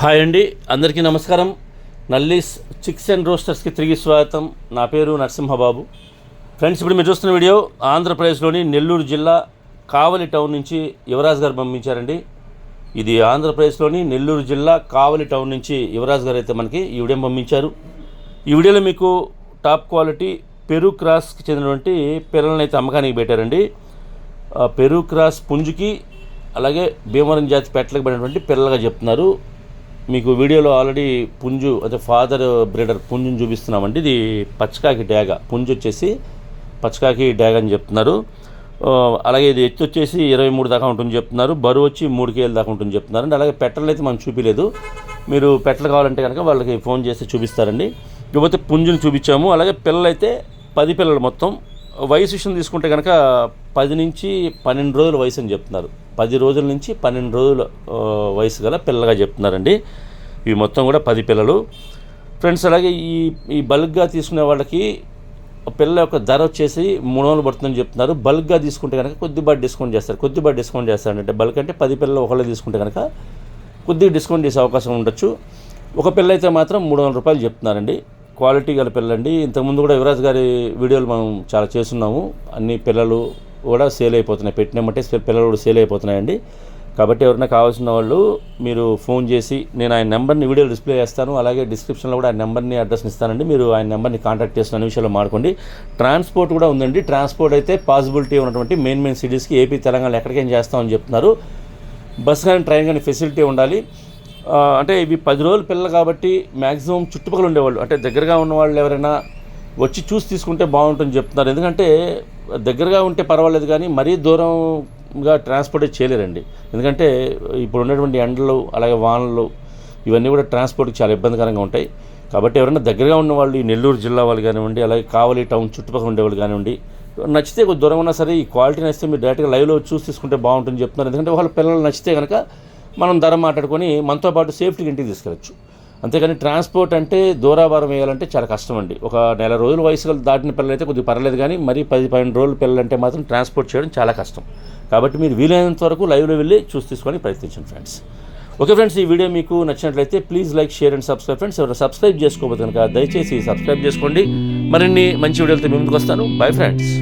Hi అండి అందరికీ నమస్కారం. నల్లీస్ చిక్స్ అండ్ రోస్టర్స్కి తిరిగి స్వాగతం. నా పేరు నరసింహబాబు. ఫ్రెండ్స్ ఇప్పుడు మీరు చూస్తున్న వీడియో ఆంధ్రప్రదేశ్లోని నెల్లూరు జిల్లా కావలి టౌన్ నుంచి యువరాజ్ గారు పంపించారండి. ఇది ఆంధ్రప్రదేశ్లోని నెల్లూరు జిల్లా కావలి టౌన్ నుంచి యువరాజ్ గారు అయితే మనకి ఈ వీడియో పంపించారు. ఈ వీడియోలో మీకు టాప్ క్వాలిటీ పెరు క్రాస్కి చెందినటువంటి పిల్లల్ని అయితే అమ్మకానికి పెట్టారండి. పెరు క్రాస్ పుంజుకి అలాగే భీమవరం జాతి పెట్టలకు పడినటువంటి పిల్లలుగా చెప్తున్నారు. మీకు వీడియోలో ఆల్రెడీ పుంజు అదే ఫాదర్ బ్రీడర్ పుంజుని చూపిస్తున్నామండి. ఇది పచ్చకాకి డేగ పుంజు వచ్చేసి పచ్చకాకి డేగ అని చెప్తున్నారు. అలాగే ఇది ఎత్తు వచ్చేసి ఇరవై మూడు దాకా ఉంటుంది చెప్తున్నారు. బరువు వచ్చి మూడు కేజీల దాకా ఉంటుంది చెప్తున్నారు. అండి అలాగే పెట్టలు అయితే మనం చూపించలేదు మీరు పెట్టలు కావాలంటే కనుక వాళ్ళకి ఫోన్ చేసి చూపిస్తారండి. ఇకపోతే పుంజుని చూపించాము. అలాగే పిల్లలు అయితే పది పిల్లలు మొత్తం. వయసు విషయం తీసుకుంటే కనుక పది నుంచి పన్నెండు రోజుల వయసు అని చెప్తున్నారు. పది రోజుల నుంచి పన్నెండు రోజుల వయసు గల పిల్లగా చెప్తున్నారండి. ఇవి మొత్తం కూడా పది పిల్లలు. ఫ్రెండ్స్ అలాగే ఈ ఈ బల్క్గా తీసుకునే వాళ్ళకి పిల్ల యొక్క ధర వచ్చేసి మూడు వందలు పడుతుందని చెప్తున్నారు. బల్క్గా తీసుకుంటే కనుక కొద్దిపాటి డిస్కౌంట్ చేస్తారు. కొద్దిపాటి డిస్కౌంట్ చేస్తారు అంటే బల్క్ అంటే పది పిల్లలు ఒకళ్ళు తీసుకుంటే కనుక కొద్దిగా డిస్కౌంట్ చేసే అవకాశం ఉండొచ్చు. ఒక పిల్ల అయితే మాత్రం మూడు వందల రూపాయలు చెప్తున్నారండి. క్వాలిటీ గల పిల్లండి ఇంతకుముందు కూడా యువరాజ్ గారి వీడియోలు మనం చాలా చేస్తున్నాము. అన్ని పిల్లలు కూడా సేల్ అయిపోతున్నాయి. పెట్టినామంటే పిల్లలు కూడా సేల్ అయిపోతున్నాయండి. కాబట్టి ఎవరైనా కావాల్సిన వాళ్ళు మీరు ఫోన్ చేసి నేను ఆయన నెంబర్ని వీడియో డిస్ప్లే చేస్తాను. అలాగే డిస్క్రిప్షన్లో కూడా ఆయన నెంబర్ని అడ్రస్ని ఇస్తానండి. మీరు ఆయన నెంబర్ని కాంటాక్ట్ చేసిన అన్ని విషయాలు మాడుకోండి ట్రాన్స్పోర్ట్ కూడా ఉందండి. ట్రాన్స్పోర్ట్ అయితే పాసిబిలిటీ ఉన్నటువంటి మెయిన్ మెయిన్ సిటీస్కి ఏపీ తెలంగాణ ఎక్కడికైనా చేస్తామని చెప్తున్నారు. బస్ కానీ ట్రైన్ కానీ ఫెసిలిటీ ఉండాలి. అంటే ఇవి పది రోజులు పిల్లలు కాబట్టి మ్యాక్సిమం చుట్టుపక్కల ఉండేవాళ్ళు. అంటే దగ్గరగా ఉన్న వాళ్ళు ఎవరైనా వచ్చి చూసి తీసుకుంటే బాగుంటుందని చెప్తున్నారు. ఎందుకంటే దగ్గరగా ఉంటే పర్వాలేదు కానీ మరీ దూరంగా ట్రాన్స్పోర్ట్ చేయలేరండి. ఎందుకంటే ఇప్పుడు ఉన్నటువంటి ఎండలు అలాగే వానలు ఇవన్నీ కూడా ట్రాన్స్పోర్ట్కి చాలా ఇబ్బందికరంగా ఉంటాయి. కాబట్టి ఎవరైనా దగ్గరగా ఉన్న వాళ్ళు ఈ నెల్లూరు జిల్లా వాళ్ళు కానివ్వండి అలాగే కావలి టౌన్ చుట్టుపక్కల ఉండేవాళ్ళు కానివ్వండి నచ్చితే కొద్ది దూరం ఉన్నా సరే ఈ క్వాలిటీ నచ్చితే మీరు డైరెక్ట్గా లైవ్లో చూసి తీసుకుంటే బాగుంటుంది చెప్తున్నారు. ఎందుకంటే వాళ్ళ పిల్లలు నచ్చితే కనుక మనం ధర మాట్లాడుకొని మనతో పాటు సేఫ్టీకి ఇంటికి తీసుకెళ్ళచ్చు. అంతేకాని ట్రాన్స్పోర్ట్ అంటే దూరాభారం వేయాలంటే చాలా కష్టం అండి ఒక నెల రోజుల వయసు దాటిన పిల్లలు అయితే కొద్దిగా పర్లేదు కానీ మరీ పది పన్నెండు రోజుల పిల్లలంటే మాత్రం ట్రాన్స్పోర్ట్ చేయడం చాలా కష్టం. కాబట్టి మీరు వీలైనంత వరకు లైవ్లో వెళ్ళి చూసి తీసుకొని ప్రయత్నించండి ఫ్రెండ్స్. ఓకే ఫ్రెండ్స్ ఈ వీడియో మీకు నచ్చినట్లయితే please like share and subscribe friends. ఎవరు సబ్స్క్రైబ్ చేసుకోకపోతే కనుక దయచేసి సబ్స్క్రైబ్ చేసుకోండి. మరిన్ని మంచి వీడియోలతో మీ ముందుకు వస్తాను. Bye friends.